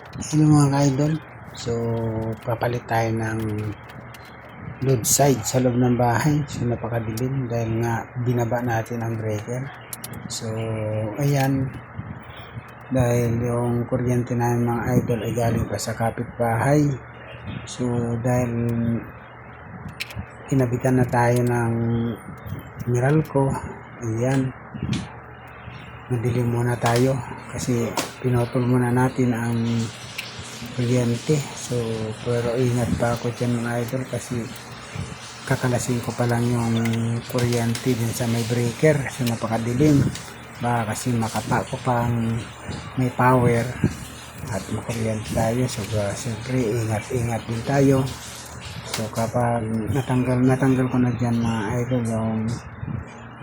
Hello mga ka-idol. So, papalit tayo ng load side sa loob ng bahay. So, napakadilim dahil nga binaba natin ang breaker. So, ayan. Dahil yung kuryente namin mga idol ay galing pa sa kapitbahay. So, dahil kinabitan na tayo ng Meralco. Ayan. Madilim muna tayo kasi pinotol muna natin ang kuryente. So, pero ingat pa ako dyan mga idol kasi kakalasin ko pa lang yung kuryente din sa may breaker. So, napakadilim. Baka kasi makapa ko pang may power at makuryente tayo. So, uh, siyempre, ingat-ingat din tayo. So, kapag natanggal, natanggal ko na dyan mga idol yung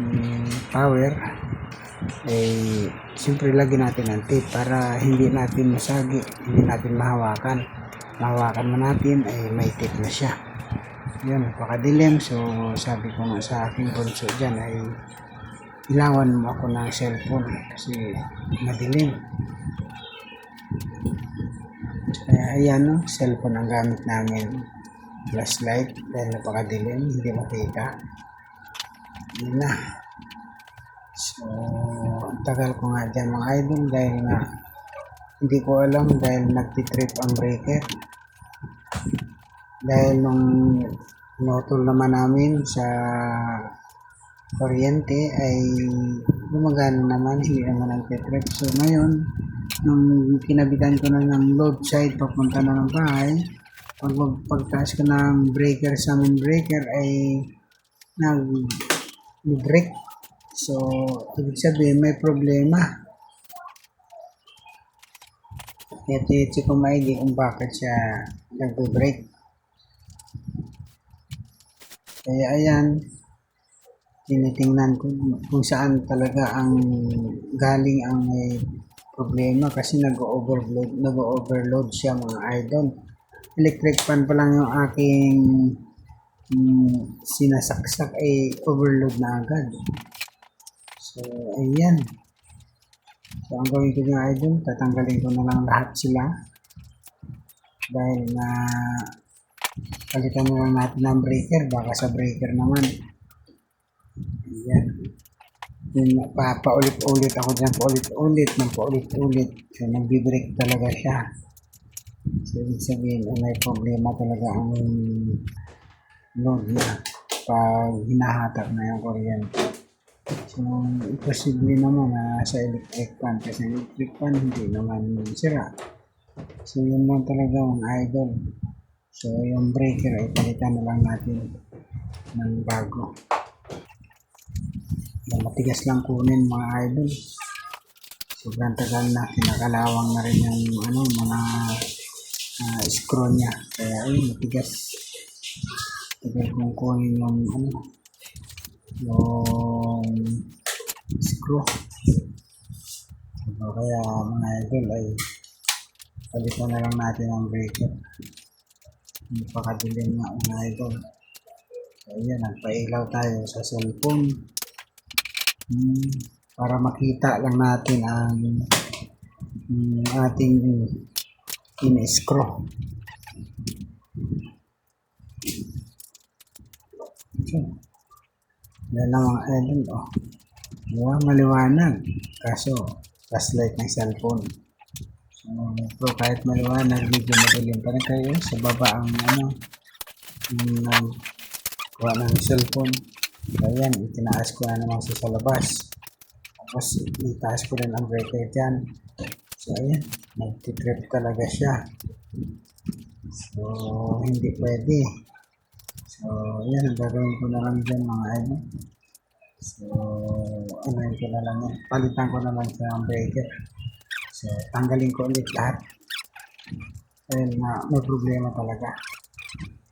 mm, power, eh, siyempre lagi natin ang tape para hindi natin masagi, hindi natin mahawakan. Mahawakan mo natin, ay may tape na siya. Yun, napakadilim. So, sabi ko nga sa aking bunso dyan ay ilawan mo ako ng cellphone kasi madilim. Kaya ayan, no, cellphone ang gamit namin. Flashlight dahil napakadilim, hindi makita. Yun na. So, tagal ko nga dyan mga idol dahil nga hindi ko alam dahil nagtitrip ang breaker. Dahil nung notol naman namin sa kuryente ay gumagana naman, hindi naman nagtitrip. So, ngayon, nung kinabitan ko na ng load side papunta na ng bahay, pag pagtaas ko ng breaker sa main breaker ay nag break So, ibig sabihin may problema. Kaya tinichi ko maigi kung bakit siya nagbe-break. Kaya ayan, tinitingnan ko kung saan talaga ang galing ang may problema kasi nag-overload nag-overload siya mga idol. Electric fan pa lang yung aking mm, sinasaksak ay overload na agad. So, ayan. So, ang gawin ko nga idol, tatanggalin ko na lang lahat sila. Dahil na palitan na lang natin ng breaker, baka sa breaker naman. Ayan. Yun, pa, paulit-ulit ako dyan, paulit-ulit, ng paulit-ulit. So, nagbibrake talaga siya. So, ibig sabihin, eh, may problema talaga ang load niya pag hinahatak na yung kuryente. So, imposible naman na sa electric fan kasi electric fan hindi naman sira. So, yun lang talaga ang idol. So, yung breaker ay palitan na lang natin ng bago. Yung matigas lang kunin mga idol. Sobrang tagal na, kinakalawang na rin yung ano, mga ah, screw niya. Kaya ayun, matigas. Tagal kong kunin yung ano, yung screw. So, kaya mga idol ay palitan na lang natin ang breaker. Napakadilim nga mga idol. So ayan, nagpailaw tayo sa cellphone. Hmm, para makita lang natin ang hmm, ating in-screw. Yan lang mga idol. Oh. Diba? Maliwanag. Kaso, flashlight ng cellphone. So, pero kahit maliwanag, medyo madilim pa rin kayo. Sa baba ang ano, yung um, kuha ng cellphone. So, ayan, itinaas ko na naman siya sa labas. Tapos, itaas ko rin ang breaker dyan. So, ayan, nagtitrip talaga siya. So, hindi pwede. So, yan, ang gagawin ko na lang dyan mga idol. So, ano ko na lang yan. Palitan ko na lang siya ang breaker. So, tanggalin ko ulit lahat. Dahil na may problema talaga.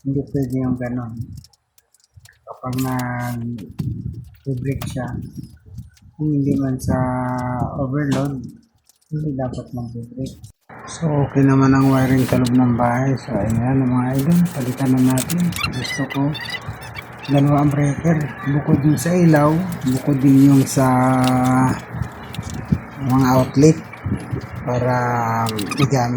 Hindi pwede yung ganon. Kapag nag-break siya, kung hindi man sa overload, hindi dapat mag-break. So, okay naman ang wiring sa loob ng bahay. So, ayan mga idol. Palitan na natin. Gusto ko dalawa ang breaker. Bukod din sa ilaw, bukod din yung sa mga outlet para igamit.